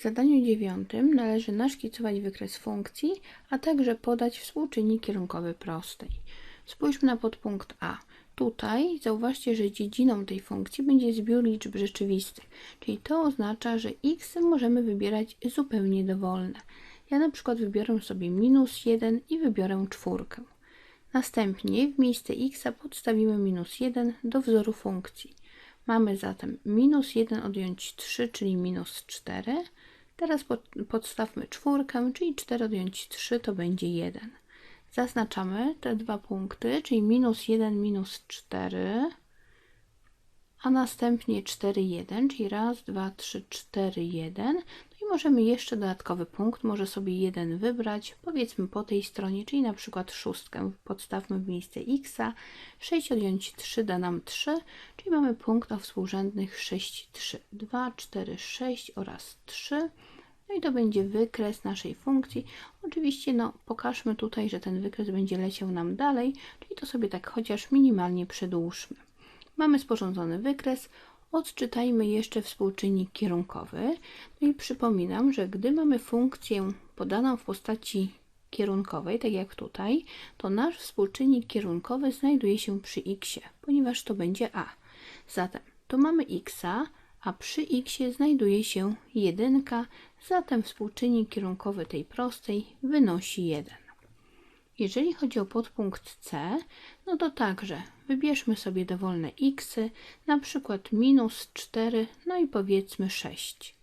W zadaniu dziewiątym należy naszkicować wykres funkcji, a także podać współczynnik kierunkowy prostej. Spójrzmy na podpunkt A. Tutaj zauważcie, że dziedziną tej funkcji będzie zbiór liczb rzeczywistych, czyli to oznacza, że x możemy wybierać zupełnie dowolne. Ja na przykład wybiorę sobie minus 1 i wybiorę czwórkę. Następnie w miejsce x podstawimy minus 1 do wzoru funkcji. Mamy zatem minus 1 odjąć 3, czyli minus 4. Teraz pod, podstawmy czwórkę, czyli 4 odjąć 3 to będzie 1. Zaznaczamy te dwa punkty, czyli minus 1, minus 4, a następnie 4, 1, czyli raz, dwa, trzy, 4, 1. Możemy jeszcze dodatkowy punkt, może sobie jeden wybrać, powiedzmy po tej stronie, czyli na przykład szóstkę. Podstawmy w miejsce x. 6 odjąć 3 da nam 3, czyli mamy punkt o współrzędnych 6, 3, 2, 4, 6 oraz 3. No i to będzie wykres naszej funkcji. Oczywiście no, pokażmy tutaj, że ten wykres będzie leciał nam dalej, czyli to sobie tak chociaż minimalnie przedłużmy. Mamy sporządzony wykres. Odczytajmy jeszcze współczynnik kierunkowy. No i przypominam, że gdy mamy funkcję podaną w postaci kierunkowej, tak jak tutaj, to nasz współczynnik kierunkowy znajduje się przy x, ponieważ to będzie a. Zatem tu mamy x, a przy x znajduje się 1, zatem współczynnik kierunkowy tej prostej wynosi 1. Jeżeli chodzi o podpunkt C, no to także wybierzmy sobie dowolne x, na przykład minus 4, no i powiedzmy 6.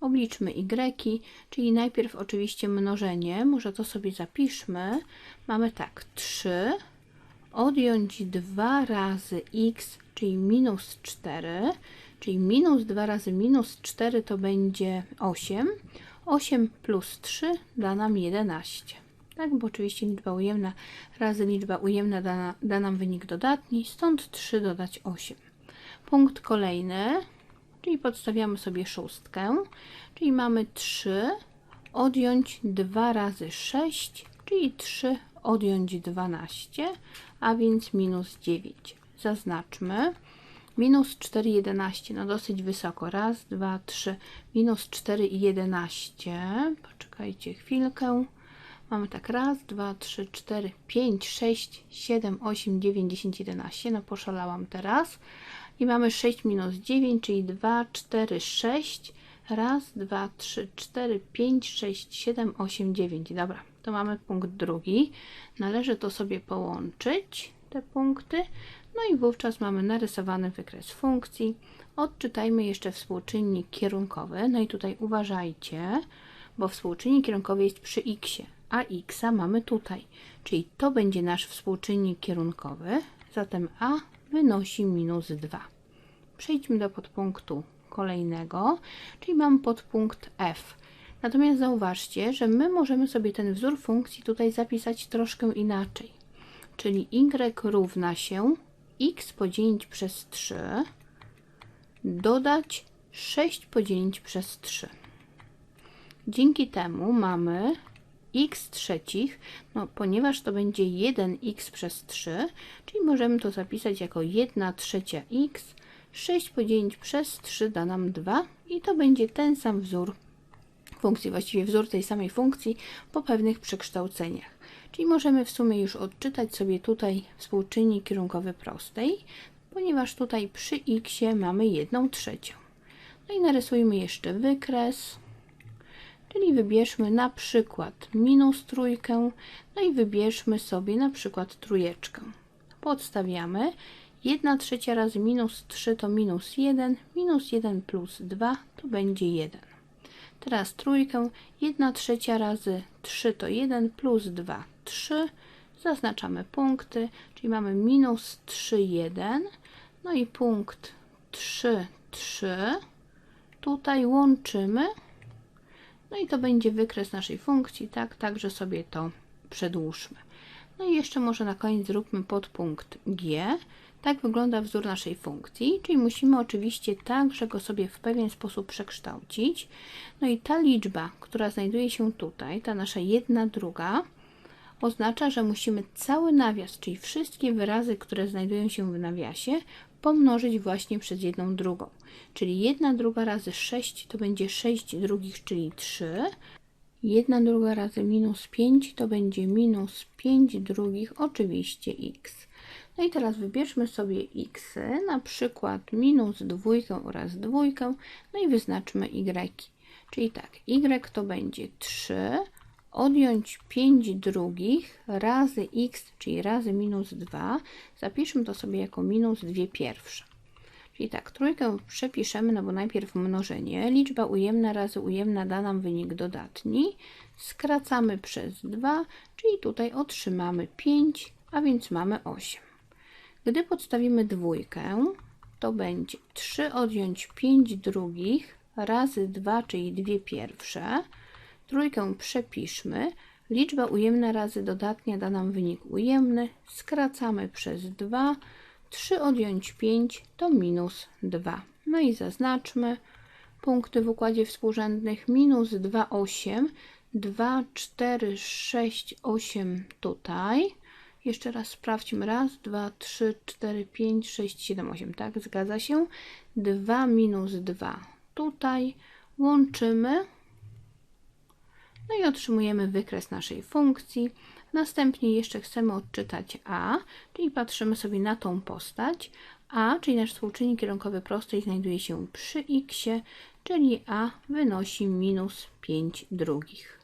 Obliczmy y, czyli najpierw oczywiście mnożenie, może to sobie zapiszmy. Mamy tak, 3 odjąć 2 razy x, czyli minus 4, czyli minus 2 razy minus 4 to będzie 8. 8 plus 3 da nam 11. Tak, bo oczywiście liczba ujemna razy liczba ujemna da, da nam wynik dodatni, stąd 3 dodać 8. Punkt kolejny, czyli podstawiamy sobie szóstkę, czyli mamy 3 odjąć 2 razy 6, czyli 3 odjąć 12, a więc minus 9. Zaznaczmy. Minus 4, 11, no dosyć wysoko. Raz, dwa, trzy. Minus 4 i 11. Poczekajcie chwilkę. Mamy tak raz, dwa, trzy, cztery, pięć, sześć, siedem, osiem, dziewięć, dziesięć, jedenaście. No poszalałam teraz. I mamy 6 minus 9, czyli 2, 4, 6. Raz, dwa, trzy, cztery, pięć, sześć, siedem, osiem, dziewięć. Dobra, to mamy punkt drugi. Należy to sobie połączyć, te punkty. No i wówczas mamy narysowany wykres funkcji. Odczytajmy jeszcze współczynnik kierunkowy. No i tutaj uważajcie, bo współczynnik kierunkowy jest przy x, a x mamy tutaj. Czyli to będzie nasz współczynnik kierunkowy. Zatem a wynosi minus 2. Przejdźmy do podpunktu kolejnego, czyli mam podpunkt f. Natomiast zauważcie, że my możemy sobie ten wzór funkcji tutaj zapisać troszkę inaczej. Czyli y równa się x podzielić przez 3 dodać 6 podzielić przez 3. Dzięki temu mamy x trzecich, no, ponieważ to będzie 1x przez 3, czyli możemy to zapisać jako 1 trzecia x, 6 podzielić przez 3 da nam 2 i to będzie ten sam wzór funkcji, właściwie wzór tej samej funkcji po pewnych przekształceniach. Czyli możemy w sumie już odczytać sobie tutaj współczynnik kierunkowy prostej, ponieważ tutaj przy x mamy 1 trzecią. No i narysujmy jeszcze wykres, czyli wybierzmy na przykład minus trójkę, no i wybierzmy sobie na przykład trójeczkę. Podstawiamy 1 trzecia razy minus 3 to minus 1, minus 1 plus 2 to będzie 1. Teraz trójkę, 1 trzecia razy 3 to 1 plus 2 3. Zaznaczamy punkty, czyli mamy minus 3, 1. No i punkt 3, 3. Tutaj łączymy. No i to będzie wykres naszej funkcji, tak? Także sobie to przedłużmy. No i jeszcze może na koniec zróbmy podpunkt G. Tak wygląda wzór naszej funkcji, czyli musimy oczywiście także go sobie w pewien sposób przekształcić. No i ta liczba, która znajduje się tutaj, ta nasza jedna druga, oznacza, że musimy cały nawias, czyli wszystkie wyrazy, które znajdują się w nawiasie, pomnożyć właśnie przez jedną drugą. Czyli 1 druga razy 6 to będzie 6 drugich, czyli 3. 1 druga razy minus 5 to będzie minus 5 drugich, oczywiście x. No i teraz wybierzmy sobie x, na przykład minus dwójkę oraz dwójkę, no i wyznaczmy y. Czyli tak, y to będzie 3, odjąć 5 drugich razy x, czyli razy minus 2. Zapiszmy to sobie jako minus 2 pierwsze. Czyli tak, trójkę przepiszemy, no bo najpierw mnożenie. Liczba ujemna razy ujemna da nam wynik dodatni. Skracamy przez 2, czyli tutaj otrzymamy 5, a więc mamy 8. Gdy podstawimy dwójkę, to będzie 3 odjąć 5 drugich razy 2, czyli 2 pierwsze. Trójkę przepiszmy. Liczba ujemna razy dodatnia da nam wynik ujemny. Skracamy przez 2. 3 odjąć 5 to minus 2. No i zaznaczmy punkty w układzie współrzędnych. Minus 2, 8. 2, 4, 6, 8 tutaj. Jeszcze raz sprawdźmy. Raz, dwa, trzy, cztery, pięć, sześć, siedem, osiem. Tak, zgadza się. 2 minus 2 tutaj. Łączymy. No i otrzymujemy wykres naszej funkcji. Następnie jeszcze chcemy odczytać a, czyli patrzymy sobie na tą postać. a, czyli nasz współczynnik kierunkowy prostej znajduje się przy x, czyli a wynosi minus 5 drugich.